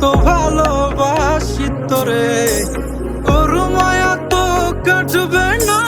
কত ভালোবাসি তোরে। ওর মায়া তো কাটবে না।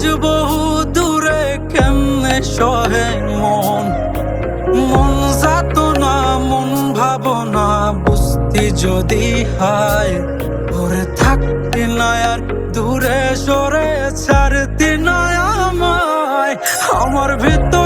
আজ বহু দূরে কেমনে সহে মন? মন যাত না মন ভাবনা, বুঝতি যদি হায়, ভরে থাকতে না আর দূরে সরে ছাড়তে না আমায়। আমার ভিতরটাই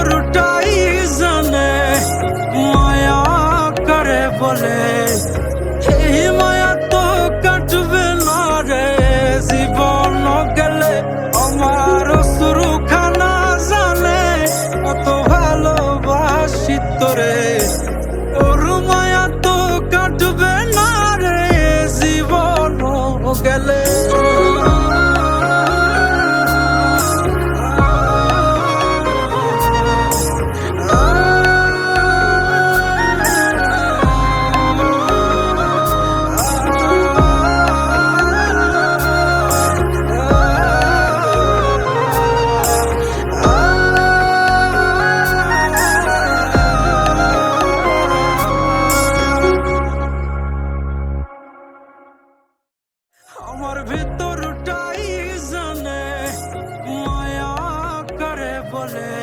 lonely